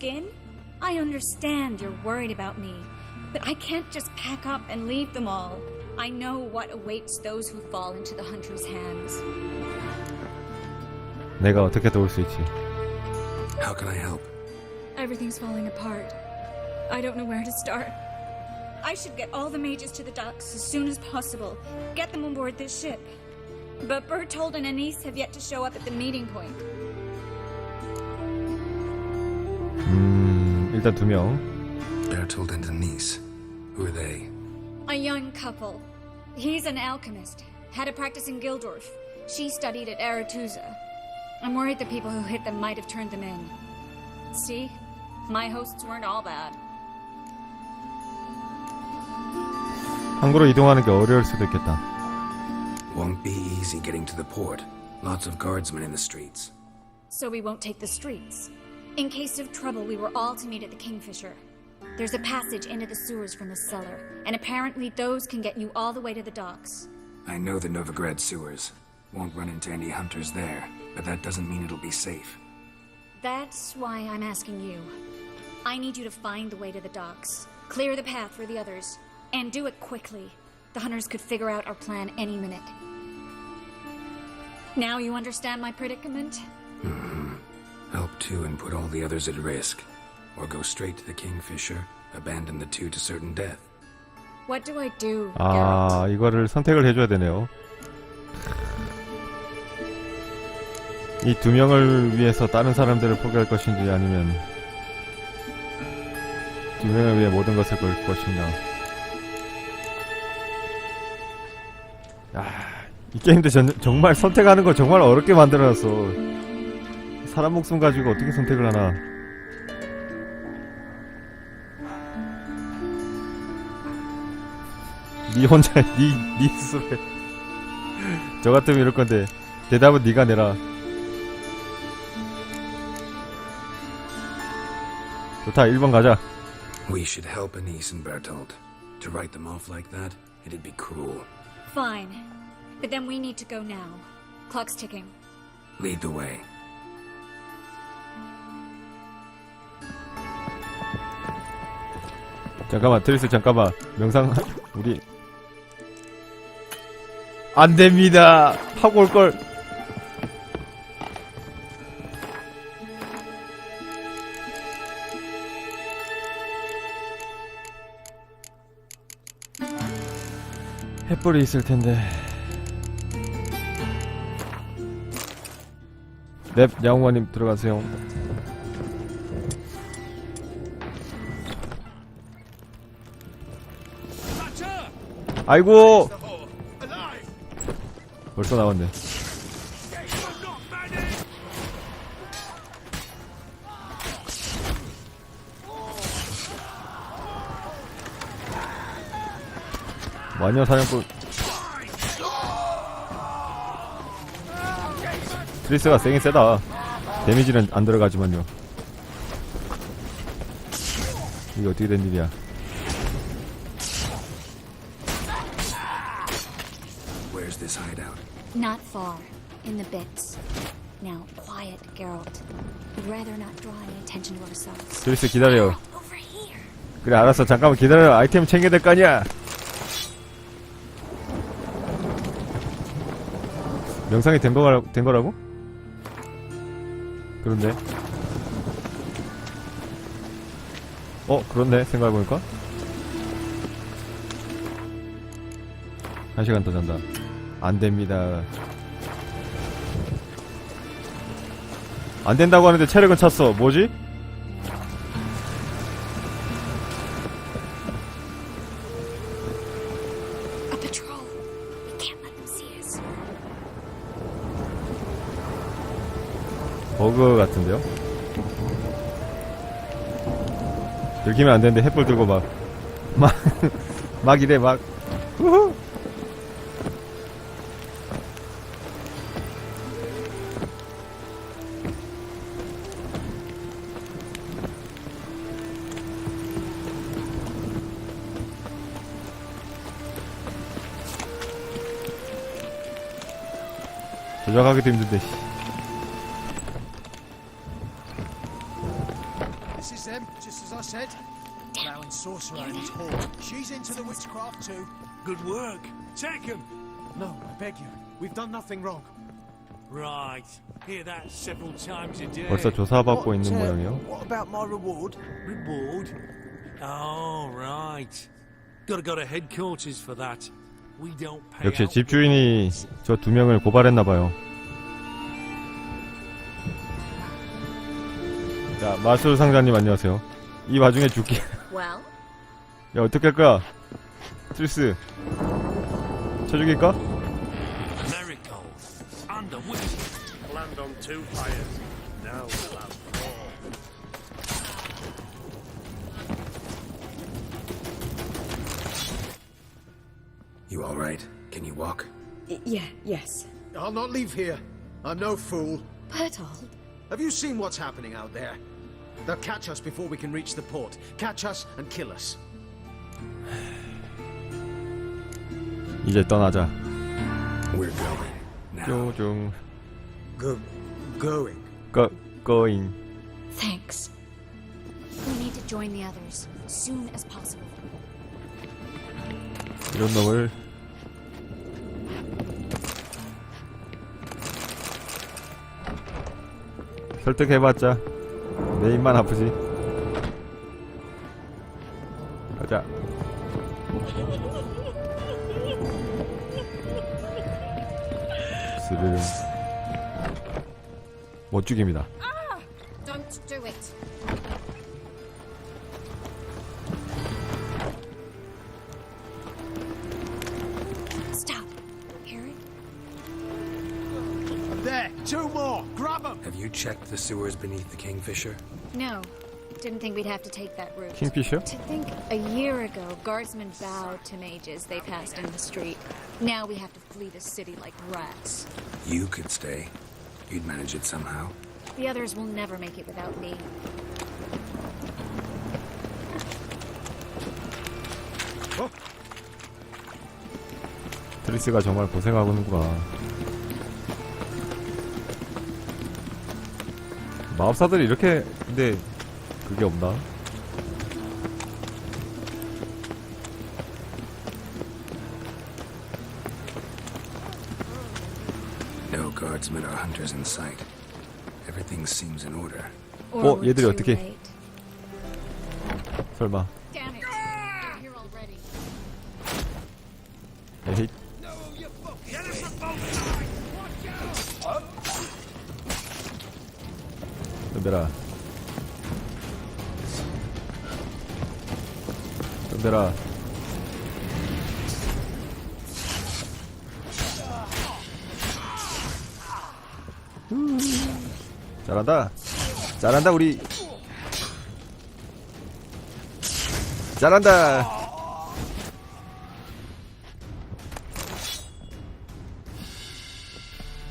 skin? I understand you're worried about me, but I can't just pack up and leave them all. I know what awaits those who fall into the hunter's hands. 내가 어떻게 도울 수 있지? How can I help? Everything's falling apart. I don't know where to start. I should get all the mages to the docks as soon as possible. Get them on board this ship. But Bertold and Anise have yet to show up at the meeting point. 음, 일단 두 명. Bertold and Denise. Who are they? A young couple. He's an alchemist. Had a practice in Gildorf. She studied at Aretusa. I'm worried the people who hit them might have turned them in. See? My hosts weren't all bad. 항구로 이동하는 게 어려울 수도 있겠다. Won't be easy getting to the port. Lots of guardsmen in the streets. So we won't take the streets. In case of trouble, we were all to meet at the Kingfisher. There's a passage into the sewers from the cellar, and apparently those can get you all the way to the docks. I know the Novigrad sewers. Won't run into any hunters there, but that doesn't mean it'll be safe. That's why I'm asking you. I need you to find the way to the docks, clear the path for the others, and do it quickly. The hunters could figure out our plan any minute. Now you understand my predicament? Mm-hmm. Help two and put all the others at risk. Or go straight to the Kingfisher, abandon the two to certain death. What do I do, Geralt? 아, 이거를 선택을 해줘야 되네요. 이 두 명을 위해서 다른 사람들을 포기할 것인지 아니면 두 명을 위해 모든 것을 걸 것인가. 아, 이 게임도 전, 정말 선택하는 거 정말 어렵게 만들어놨어. 사람 목숨 가지고 어떻게 선택을 하나. 니 혼자 니, 니 스스로 해. 저 같으면 이럴 건데 대답은 니가 내라 좋다 1번 가자 We should help Anise and Bertold. To write them off like that, it'd be cruel. Fine. But then we need to go now. Clock's ticking. Lead the way. 잠깐만 트리스 잠깐만. 명상 우리. 안 됩니다. 하고 올걸. 햇불이 있을 텐데. 넵 양호마님 들어가세요 아이고. 벌써 나왔네. 마녀 사냥꾼. 트리스가 세긴 세다. 데미지는 안 들어가지만요. 이게 어떻게 된 일이야 Not far. In the bits. Now, quiet, Geralt. We'd rather not draw any attention to ourselves. 트리스 기다려 Over here. 그래 알았어 잠깐만 기다려 아이템 챙겨야 될 거 아니야 명상이 된, 거라, 된 거라고? 그런데 어 그렇네 생각해보니까 한 시간 더 잔다 안됩니다 안된다고 하는데 체력은 찼어 뭐지? 버그 같은데요? 들키면 안 되는데 햇불 들고 막, 막, 막 이래, 막. 우후! 조작하기도 힘든데, 씨. This is them, just as I said. Now and Sorcerer and his hall. She's into the witchcraft too. Good work. Take him. No, I beg you. We've done nothing wrong. Right. Hear that several times a day. 벌써 조사받고 What, 있는 uh, 모양이요. What about my reward? Reward? Oh, right. Gotta go to headquarters for that. 역시 집주인이 저 두 명을 고발했나봐요. 자, 마술 상자님 안녕하세요. 이 와중에 죽기. 야, 어떻게 할까? 트리스. 쳐 죽일까? You all right? Can you walk? Yeah, yes. I'll not leave here. I'm no fool. Bertold? Have you seen what's happening out there? They'll catch us before we can reach the port. Catch us and kill us. 이제 떠나자. We're going. Now. 쪼중. Go, going. 꺼, 꺼잉. thanks. We need to join the others soon as possible. 이런 놈을. 설득해봤자 내 입만 아프지. 가자. 스르륵. 못 죽입니다. the sewers beneath the Kingfisher? No. Didn't think we'd have to take that route. 킹피셔? To think a year ago, guardsmen bowed to mages they passed in the street. Now we have to flee the city like rats. You could stay. You'd manage it somehow. The others will never make it without me. 트리스가 정말 고생하고는구나. 마법사들이 이렇게 근데 그게 없나? No guardsmen or hunters in sight. Everything seems in order. Or 어, 얘들이 어떻게-. 설마. 에헤이. 덤벼라. 덤벼라. 음. 잘한다. 잘한다 우리. 잘한다.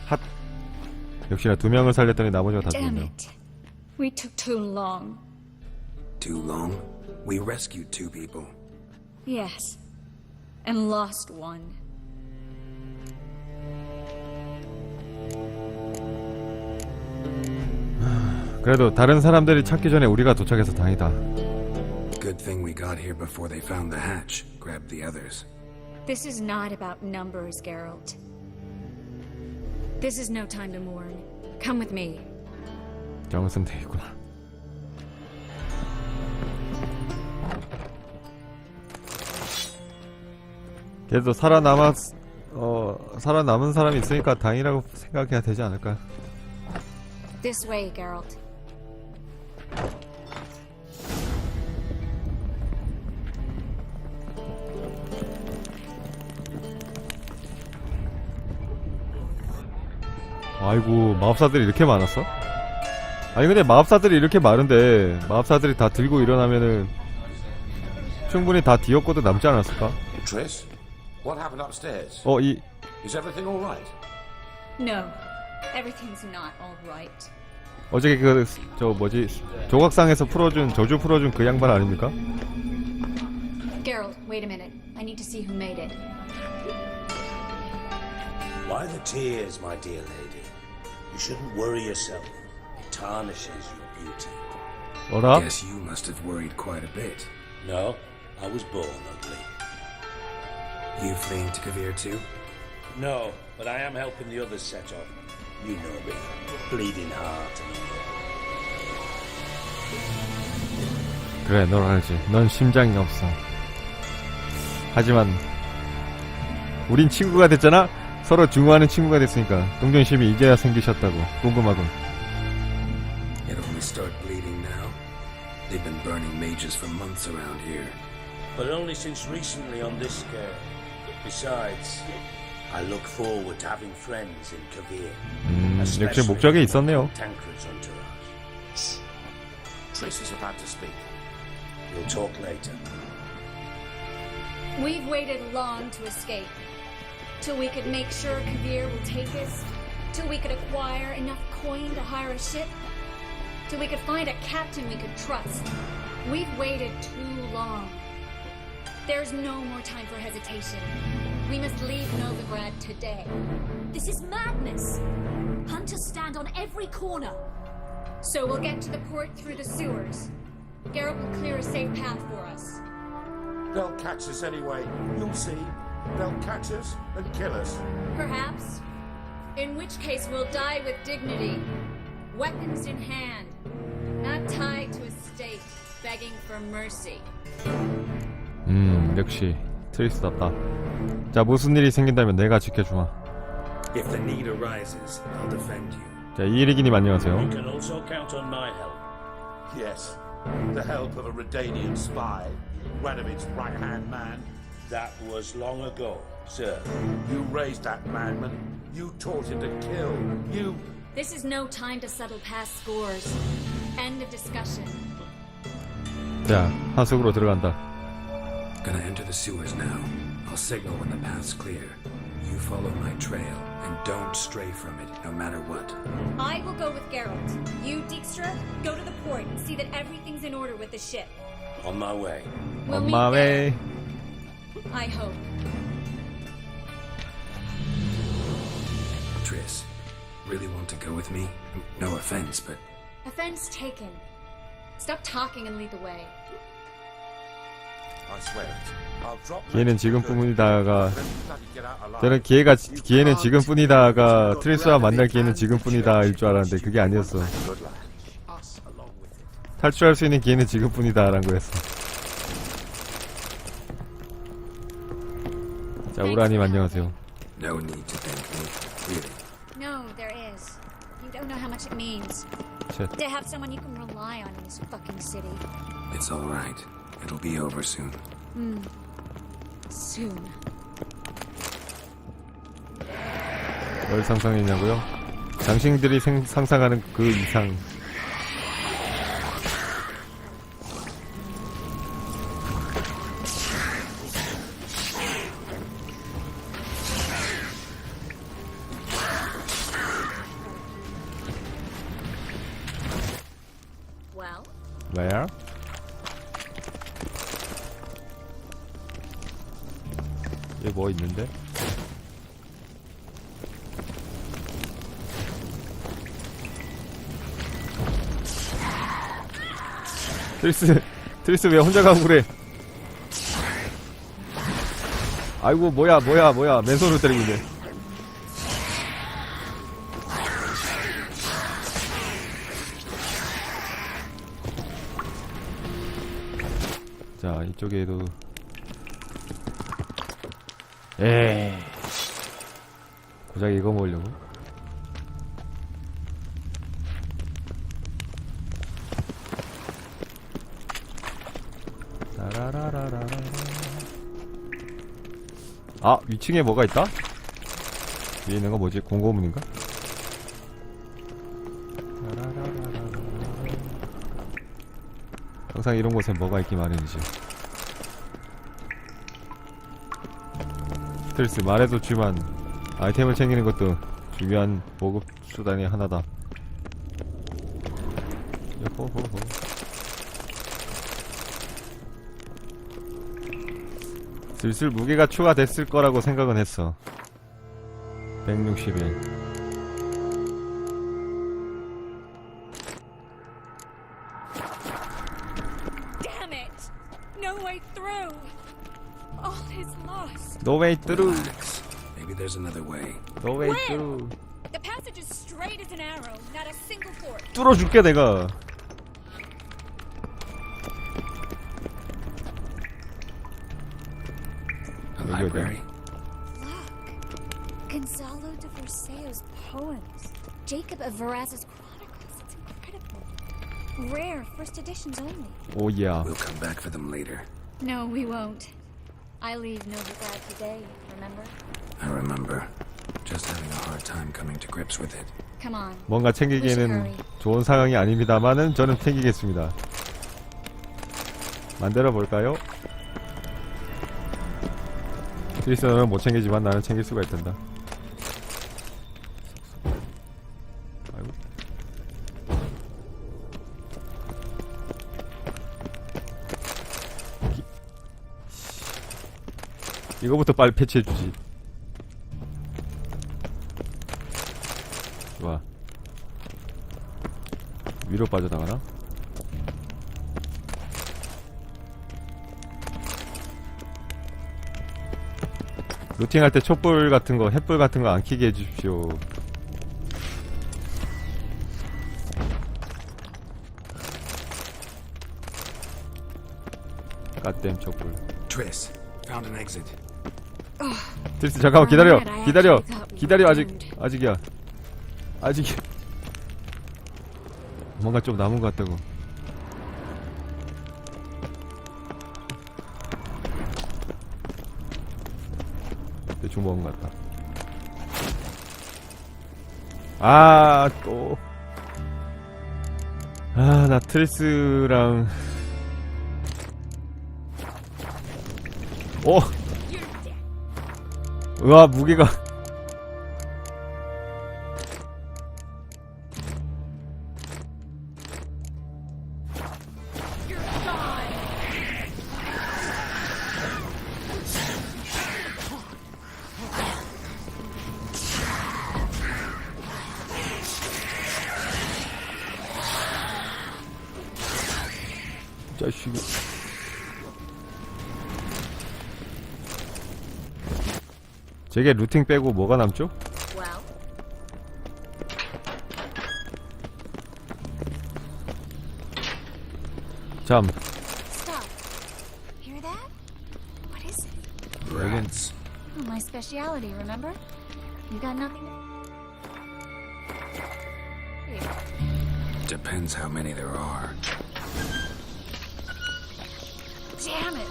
핫. 역시나 두 명을 살렸더니 나머지가 다 죽었네요. We took too long. Too long? We rescued two people. Yes. And lost one. 그래도 다른 사람들이 찾기 전에 우리가 도착해서 다행이다. Good thing we got here before they found the hatch. Grabbed the others. This is not about numbers, Geralt. This is no time to mourn. Come with me. 정은 되겠구나. 그래도 살아남았 어 살아남은 사람이 있으니까 다행이라고 생각해야 되지 않을까? This way, Geralt. 아이고 마법사들이 이렇게 많았어? 아니 근데 마법사들이 이렇게 많은데 마법사들이 다 들고 일어나면은 충분히 다 뒤엎고도 남지 않았을까? Triss, what happened upstairs? 어 이 Is everything all right? No. Everything's not all right. 어저께 그 저 뭐지 조각상에서 풀어준 저주 풀어준 그 양반 아닙니까? Geralt, wait a minute. I need to see who made it. Why the tears, my dear lady? You shouldn't worry yourself. Tarnishes your beauty. 어라? Guess you must have worried quite a bit. No, I was born ugly. You fleeing to Kavir too? No, but I am helping the others set off. You know me. Bleeding heart. 그래, 널 알지. 넌 심장이 없어. 하지만 우린 친구가 됐잖아. 서로 중화하는 친구가 됐으니까 동정심이 이제야 생기셨다고. 궁금하군. It only start bleeding now? They've been burning mages for months around here. But only since recently on this scale. Besides, I look forward to having friends in Kavir. 음, 역시 especially 목적이 있었네요. Tancred's entourage. Trace is about to speak. We'll talk later. We've waited long to escape. Till we could make sure Kavir will take us. Till we could acquire enough coin to hire a ship. Till we could find a captain we could trust. We've waited too long. There's no more time for hesitation. We must leave Novigrad today. This is madness! Hunters stand on every corner. So we'll get to the port through the sewers. Garrett will clear a safe path for us. They'll catch us anyway. You'll see. They'll catch us and kill us. Perhaps. In which case, we'll die with dignity, weapons in hand, not tied to a stake, begging for mercy. 음, 역시 트리스답다. 자, 무슨 일이 생긴다면 내가 지켜주마. If the need arises, I'll defend you. 자, 이리기님 You 안녕하세요. can also count on my help. Yes. The help of a Redanian spy, Radovid's right-hand man. That was long ago, sir. You raised that madman. You taught him to kill. You... This is no time to settle past scores. End of discussion. 자, 하숙으로 들어간다. Gonna enter the sewers now. I'll signal when the path's clear. You follow my trail and don't stray from it, no matter what. I will go with Geralt. You, Dijkstra, go to the port and see that everything's in order with the ship. On my way. We'll On meet my there, way. I hope. Triss, really want to go with me? No offense, but Offense taken. Stop talking and lead the way. I swear it. I'll drop 기회는. 지금뿐이다가. 저는 기회가 기회는 지금뿐이다가 트리스와 만날 기회는 지금뿐이다일 줄 알았는데 그게 아니었어. 탈출할 수 있는 기회는 지금뿐이다라는 거였어. 자, 우라님 안녕하세요. no need to thank me. Really. No, there know how much it means 쳇. to have someone you can rely on in this fucking city. It's alright. It'll be over soon. Soon. 뭘 상상했냐고요? 당신들이 생- 상상하는 그 이상. Where? 여기 뭐 있는데? 트리스, 트리스 왜 혼자 가고 그래? 아이고, 뭐야, 뭐야, 뭐야. 맨손으로 때리고 있네. 이쪽에도. 에이. 고작 이거 먹으려고? 아, 위층에 뭐가 있다? 위에 있는 거 뭐지? 공고문인가? 항상 이런 곳에 뭐가 있기 마련이지. 스트레스 말해도 쥐만 아이템을 챙기는 것도 중요한 보급 수단의 하나다. 요호호호. 슬슬 무게가 추가됐을 거라고 생각은 했어. 161. lost. No way through. Relax. Maybe there's another way. No way Where? through. The passage is straight as an arrow, not a single fork. 뚫어줄게 내가. A Maybe you're library. Look, Gonzalo de Verseo's poems, Jacob of Veraz's chronicles. It's incredible. Rare, first editions only. 오야. We'll come back for them later. No, we won't. I leave Novigrad today, remember? I remember. Just having a hard time coming to grips with it. Come on. 뭔가 챙기기에는 좋은 상황이 아닙니다만은 저는 챙기겠습니다. 만들어 볼까요? 크리스는 못 챙기지만 나는 챙길 수가 있단다. 이거부터 빨리 패치해주지. 좋아. 위로 빠져나가나? 루팅할 때 촛불 같은 거, 햇불 같은 거 안 켜게 해주십시오. 갓댐 촛불. Triss, found an exit. 트리스 잠깐만 기다려, I 기다려, we 기다려 아직. 아직이야, 아직이야. 뭔가 좀 남은 것 같다고. 대충 먹은 것 같다. 아, 또. 아, 나 트리스랑. 오! 으아, 무게가. 자식이. 제게 루팅 빼고 뭐가 남죠? Well, 잠. Stop. Hear that? What is it? Rats. Oh, my speciality, remember? You got nothing? Depends how many there are. Damn it.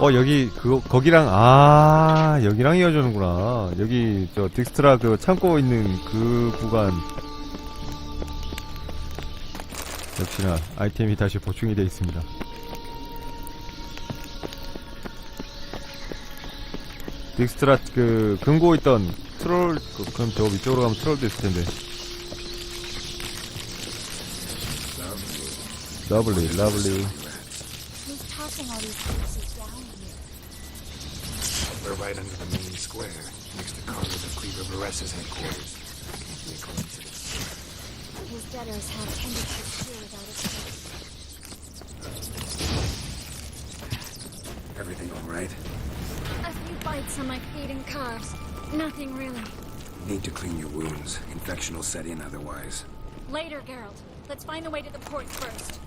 어 여기 그거 거기랑 아 여기랑 이어주는구나. 여기 저 딕스트라 그 창고 있는 그 구간. 역시나 아이템이 다시 보충이 되어 있습니다. 딕스트라 그 금고 있던 트롤 그, 그럼 저 위쪽으로 가면 트롤도 있을 텐데. 러블리 러블리. right under the main square, next to Carlos of Cleaver Vares's headquarters. Can't be a coincidence. His debtors have tended to steal without a trace. Everything all right? A few bites on my feet and calves. Nothing really. Need to clean your wounds. Infection will set in otherwise. Later, Geralt. Let's find the way to the port first.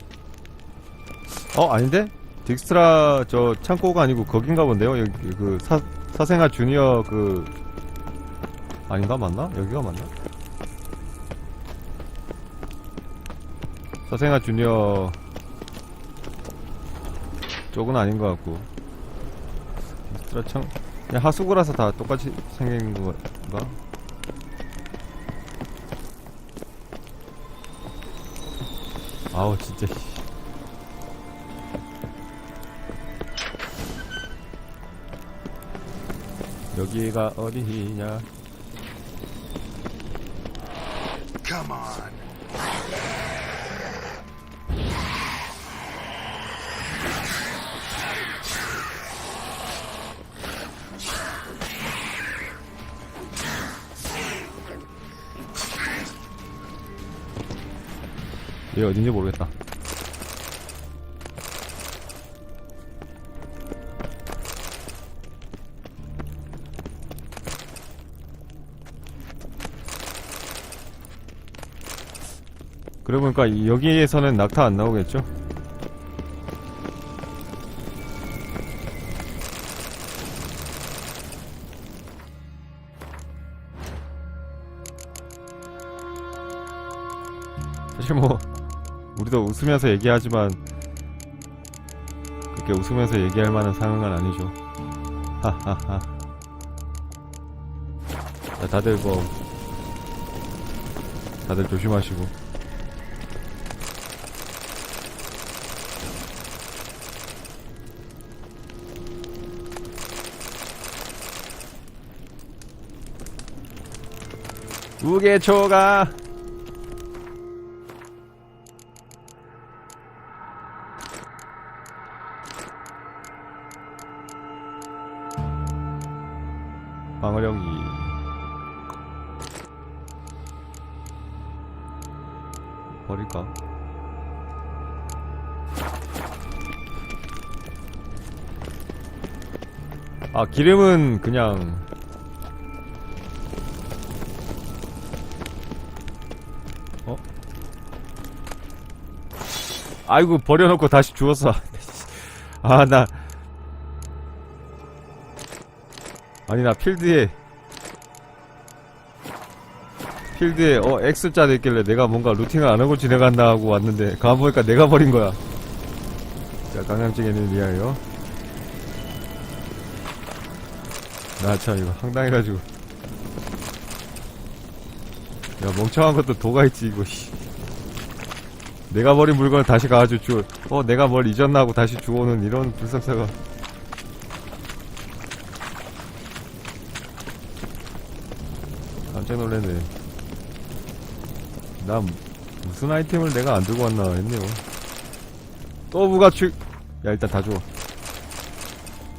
어 아닌데? 딕스트라 저 창고가 아니고 거긴가 본데요. 여기 그 사, 사생아 주니어 그 아닌가 맞나? 여기가 맞나? 사생아 주니어 쪽은 아닌 것 같고 딕스트라 창 그냥 하수구라서 다 똑같이 생긴 건가? 아우 진짜 여기가 어디냐? Come on. 얘 어딘지 모르겠다. 그러고 보니까 이- 여기에서는 낙타 안 나오겠죠? 사실 뭐 우리도 웃으면서 얘기하지만 그렇게 웃으면서 얘기할 만한 상황은 아니죠. 하하하. 자, 다들 뭐 다들 조심하시고. 무게 초가 방어력이 버릴까? 아 기름은 그냥 아이고 버려놓고 다시 주웠어 아나. 아니 나 필드에. 필드에 어 X자 됐길래 내가 뭔가 루팅을 안 하고 지나간다 하고 왔는데 가보니까 내가 버린 거야. 자 강남증에는 리하여 나 참 이거 황당해가지고. 야 멍청한 것도 도가 있지 이거 씨. 내가 버린 물건을 다시 가가지고 주, 어 내가 뭘 잊었나 하고 다시 주워오는 이런 불상사가 깜짝 놀랐네. 나 무슨 아이템을 내가 안 들고 왔나 했네요. 또 무가축! 야, 일단 다 줘.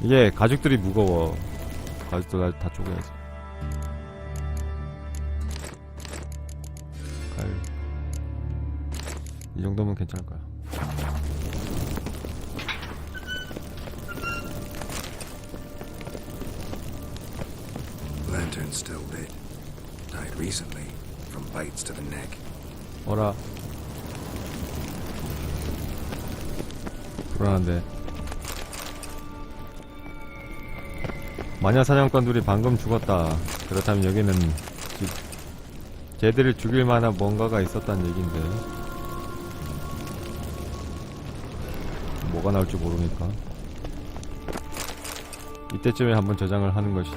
이게 가죽들이 무거워. 가죽들 다, 다 쪼개야지. 정도면 괜찮을 거야. Lantern's still lit. Died recently from bites to the neck. 어라. 불안한데. 마녀 사냥꾼들이 방금 죽었다. 그렇다면 여기는 지- 쟤들을 죽일 만한 뭔가가 있었단 얘긴데. 뭐가 나올지 모르니까. 이때쯤에 한번 저장을 하는 것이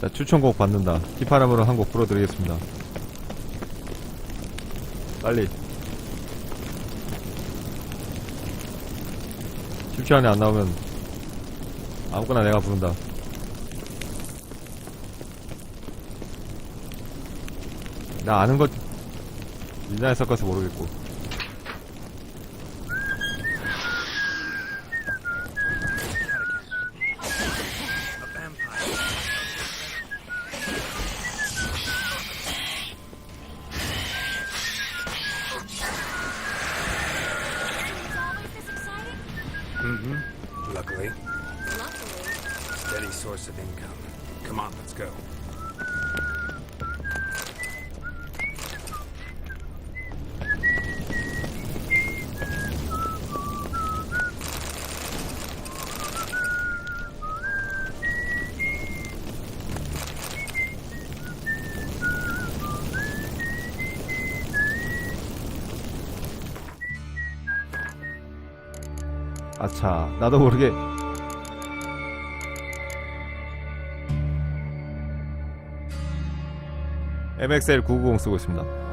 자, 추천곡 받는다. 휘파람으로 한 곡 풀어드리겠습니다. 빨리. 10초 안에 안 나오면 아무거나 내가 부른다. 나 아는 것 인자에 섞어서 모르겠고. 아차, 나도 모르게. MXL 990 쓰고 있습니다.